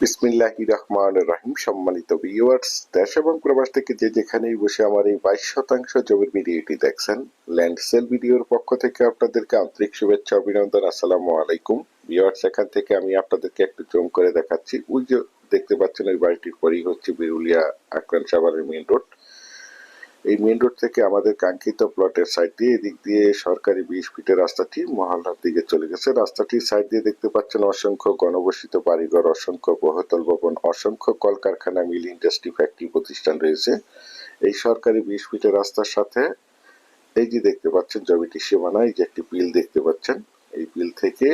বিসমিল্লাহি রহমান রহিম, সম্মানিত ভিউয়ার্স দেশ এবং প্রবাস থেকে যে যেখানেই বসে আমার এই বাইশ শতাংশ জমির ভিডিওটি দেখছেন, ল্যান্ড সেল ভিডিওর পক্ষ থেকে আপনাদেরকে আন্তরিক শুভেচ্ছা, অভিনন্দন, আসসালামু আলাইকুম। ভিউয়ার্স এখান থেকে আমি আপনাদেরকে একটু জুম করে দেখাচ্ছি। ওই যে দেখতে পাচ্ছেন, ওই বাড়িটির পরেই হচ্ছে বেরুলিয়া আক্রান সাভারের মেইন রোড এই মেইন রোড থেকে আমাদের কাঙ্ক্ষিত প্লটের সাইড দিয়ে, এদিক দিয়ে সরকারি বিশ ফিটের রাস্তাটি মহল্লার দিকে চলে গেছে। রাস্তাটির সাইড দিয়ে দেখতে পাচ্ছেন অসংখ্য গণবসিত বাড়িঘর, অসংখ্য বহুতল ভবন, অসংখ্য কলকারখানা, মিল ইন্ডাস্ট্রি ফ্যাক্টরি প্রতিষ্ঠান রয়েছে। এই সরকারি বিশ ফিটের রাস্তার সাথে এই যে দেখতে পাচ্ছেন জমিটির সীমানা, এই যে একটি বিল দেখতে পাচ্ছেন। এই বিল থেকে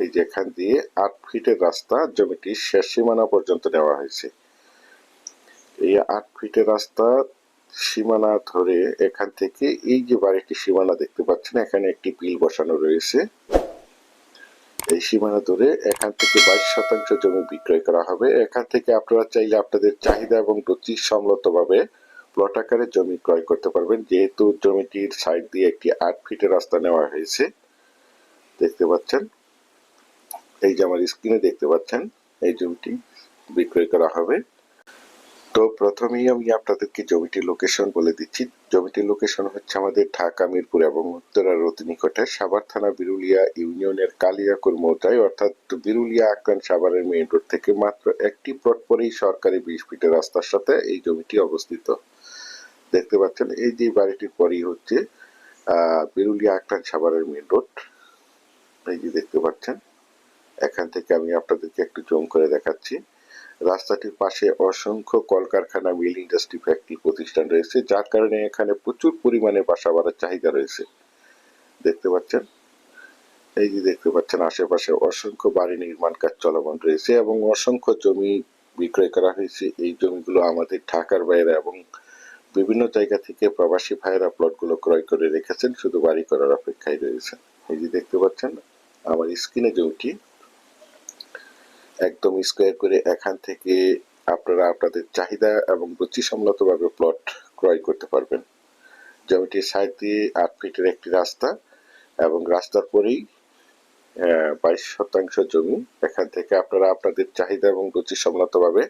এই যে এখান দিয়ে আট ফিটের রাস্তা জমিটির শেষ সীমানা পর্যন্ত নেওয়া হয়েছে। এই আট ফিটের রাস্তা সীমানা ধরে এখান থেকে এই যে বাড়িটি সীমানা দেখতে পাচ্ছেন, এখানে একটি বিল বসানো রয়েছে। এই সীমানা ধরে এখান থেকে বাইশ শতাংশ জমি বিক্রয় করা হবে। এখান থেকে আপনারা চাইলে আপনাদের চাহিদা এবং রুচি সম্মতভাবে প্লট আকারে জমি ক্রয় করতে পারবেন। যেহেতু জমিটির সাইড দিয়ে একটি আট ফিটের রাস্তা নেওয়া হয়েছে, দেখতে পাচ্ছেন। এই যে আমার স্ক্রিনে দেখতে পাচ্ছেন, এই জমিটি বিক্রয় করা হবে। তো প্রথমেই আমি আপনাদেরকে জমিটির লোকেশন বলে দিচ্ছি। জমিটির লোকেশন হচ্ছে আমাদের ঢাকা, মিরপুর এবং উত্তরার অতি নিকটে সাভার থানা, বিরুলিয়া ইউনিয়নের কালিয়াকুর মৌজায়, অর্থাৎ বিরুলিয়া আক্রান সাভারের মেইন রোড থেকে মাত্র একটি প্লট পরেই সরকারি বিশ ফিটের রাস্তার সাথে এই জমিটি অবস্থিত। দেখতে পাচ্ছেন, এই যে বাড়িটির পরেই হচ্ছে বিরুলিয়া আক্রান সাভারের মেইন রোড এই যে দেখতে পাচ্ছেন, এখান থেকে আমি আপনাদেরকে একটু জুম করে দেখাচ্ছি। রাস্তাটির পাশে অসংখ্য কলকারখানা মিল ইন্ডাস্ট্রি, ফ্যাক্টরি প্রতিষ্ঠান রয়েছে, যার কারণে এখানে প্রচুর পরিমাণে বাসা বাড়ার চাহিদা রয়েছে। দেখতে পাচ্ছেন? এই যে দেখতে পাচ্ছেন, আশেপাশে অসংখ্য বাড়ি নির্মাণ কাজ চলমান রয়েছে এবং অসংখ্য জমি বিক্রয় করা হয়েছে। এই জমিগুলো আমাদের ঢাকার বাইরে এবং বিভিন্ন জায়গা থেকে প্রবাসী ভাইয়েরা প্লটগুলো ক্রয় করে রেখেছেন, শুধু বাড়ি করার অপেক্ষায় রয়েছে। এই যে দেখতে পাচ্ছেন, আমার স্ক্রিনে জমিটি একদম স্কোয়ার করে এখান থেকে আপনারা আপনাদের চাহিদা এবং রুচিসম্মতভাবে প্লট ক্রয় করতে পারবেন। জমিটির সাইড দিয়ে আট ফিটের একটি রাস্তা এবং রাস্তার পরেই বাইশ শতাংশ জমি। এখান থেকে আপনারা আপনাদের চাহিদা এবং রুচি রুচিসম্মতভাবে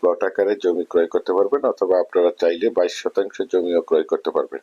প্লট আকারে জমি ক্রয় করতে পারবেন অথবা আপনারা চাইলে বাইশ শতাংশ জমিও ক্রয় করতে পারবেন।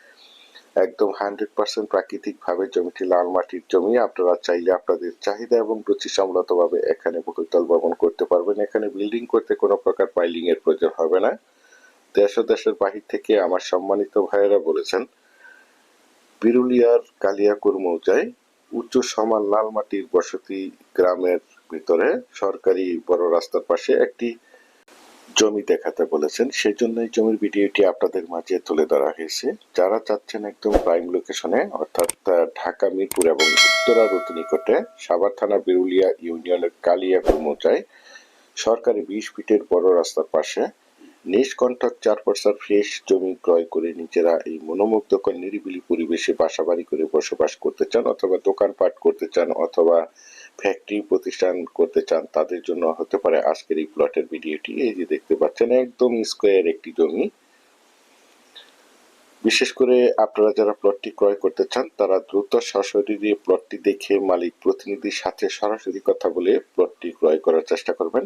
একদম হান্ড্রেড পার্সেন্ট প্রাকৃতিক ভাবে জমিটি লাল মাটির জমি। আপনারা চাইলে আপনাদের চাহিদা এবং রুচি সম্মত ভাবে এখানে বহুতল ভবন করতে পারবেন। এখানে বিল্ডিং করতে কোনো প্রকার পাইলিং এর প্রয়োজন হবে না। দেশ ও দেশের বাহির থেকে আমার সম্মানিত ভাইয়েরা বলেছেন, বিরুলিয়ার কালিয়াকুর মৌজায় উচ্চ সমান লাল মাটির বসতি গ্রামের ভিতরে সরকারি বড় রাস্তার পাশে একটি জমি দেখাতে বলেছেন সেজন্য এই জমির ভিডিওটি আপনাদের মাঝে তুলে ধরা হয়েছে। যারা চাচ্ছেন একদম প্রাইম লোকেশনে অর্থাৎ ঢাকা, মিরপুর এবং উত্তরা রুত নিকটে, সাভার থানা, বিরুলিয়া ইউনিয়নের কালিয়া মোজায় সরকারি বিশ ফিটের বড় রাস্তার পাশে নিষ্কণ্ঠক চার পর্সার ফ্রেশ জমি ক্রয় করে নিজেরা এই মনোমুগ্ধকর নিরিবিলি পরিবেশে বাসাবাড়ি করে বসবাস করতে চান অথবা দোকানপাট করতে চান অথবা ফ্যাক্টরি প্রতিষ্ঠান করতে চান, তাদের জন্য হতে পারে আজকের এই প্লটের ভিডিওটি। এই যে দেখতে পাচ্ছেন, একদম স্কোয়ার একটি জমি। বিশেষ করে আপনারা যারা প্লটটি ক্রয় করতে চান, তারা দ্রুত সশরীরে প্লটটি দেখে মালিক প্রতিনিধির সাথে সরাসরি কথা বলে প্লটটি ক্রয় করার চেষ্টা করবেন।